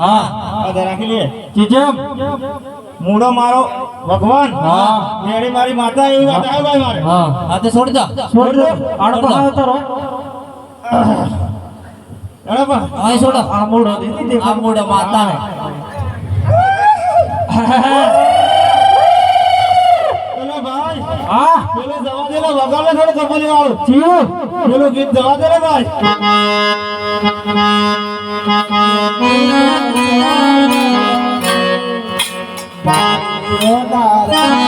હા. રાખી લે મૂળો મારો ભગવાન. હા. મેળી મારી માતા એવી વાત આવે ભાઈ મારે. હા. આ તે છોડ દો. છોડ દો. આડો તો હાવ અરે બા હા છોડો. આ મૂડો દીધી આ મૂડો માતા હે. પેલો ભાઈ. હા. પેલો જવા દે ને વગાડે થોડું કપોલી વાળું. ચીયું પેલું ગીત જવા દે ને ભાઈ. Thank you.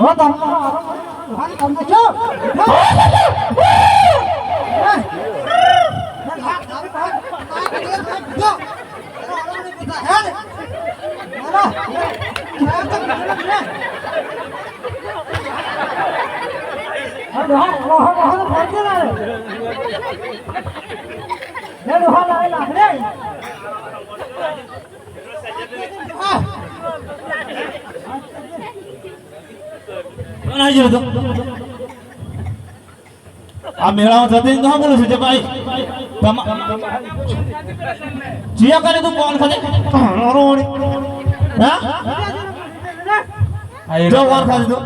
હો તો હાલ તમને છો Hãy subscribe cho kênh Ghiền Mì Gõ Để không bỏ lỡ những video hấp dẫn કોણ હાજર હતો? આ મેળામાં થતી ન બોલું છું? ભાઈ જીયા કરે તું કોણ ખાતે? હા? જો કોણ ખાતે તું.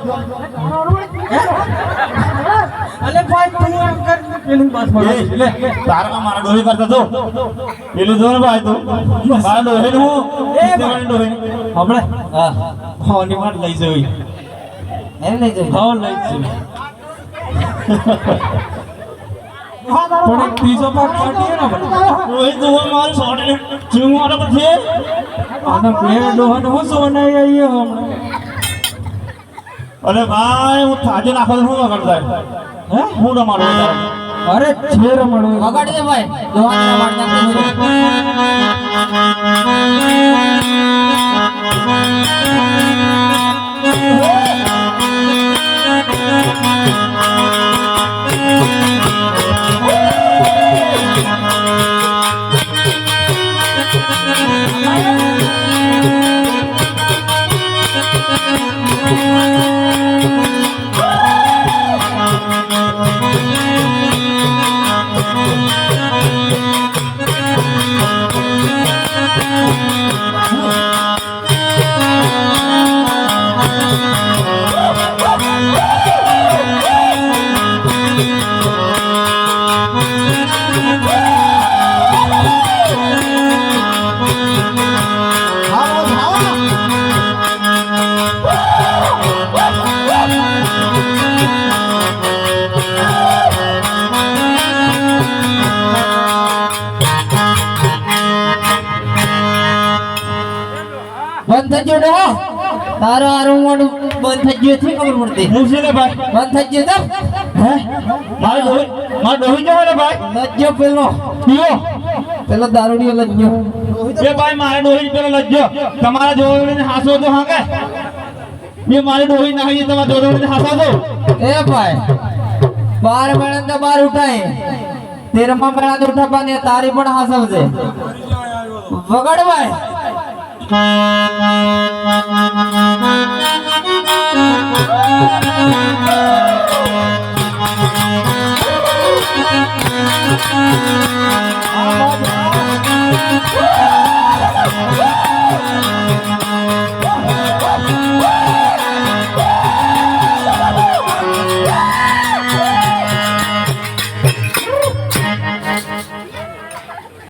અલે ભાઈ તું એમ કર પેલું બસ એ, તારા મારા ડોહી કરતા તો પેલું જો ને ભાઈ તું. મારા ડોહી હું. એ એ ડોહી હમણે? હા. હા વાત લઈ જવી. એમ લઈ જઈ હા લઈ જવી પણ એક ત્રીજો ભાગ કાઢીએ ને. ડોહી તું મારું ડોહાને હું સોનાઈ હમણાં? અરે ભાઈ હું થાજે નાખો શું શું થાય હે? હું રમાડો? અરે છે રમાડો વગાડી ભાઈ. બંધ થઈ ગયો ડોહો તારો આરો મોડ બંધ થઈ ગયો છે ખબર પડતી? હું છે ને ભાઈ? બંધ થઈ તો? હે? મારે ડોહી મારે ડોહી જવા ને ભાઈ? લજ્જો પેલો. પીઓ. પેલો દારૂડિયો લજ્જો. એ ભાઈ મારે ડોહી પેલો લજ્જો. તમારા જોડે હાસો તો હા કે એ મારે ડોહી ના હોય તમારા જોડે હાસા દો એ ભાઈ બાર મેળા તો બાર ઉઠાય. તેરમાં મેળા તો ઉઠાવવાની તારી પણ હાસવજે. વગડ ભાઈ. આ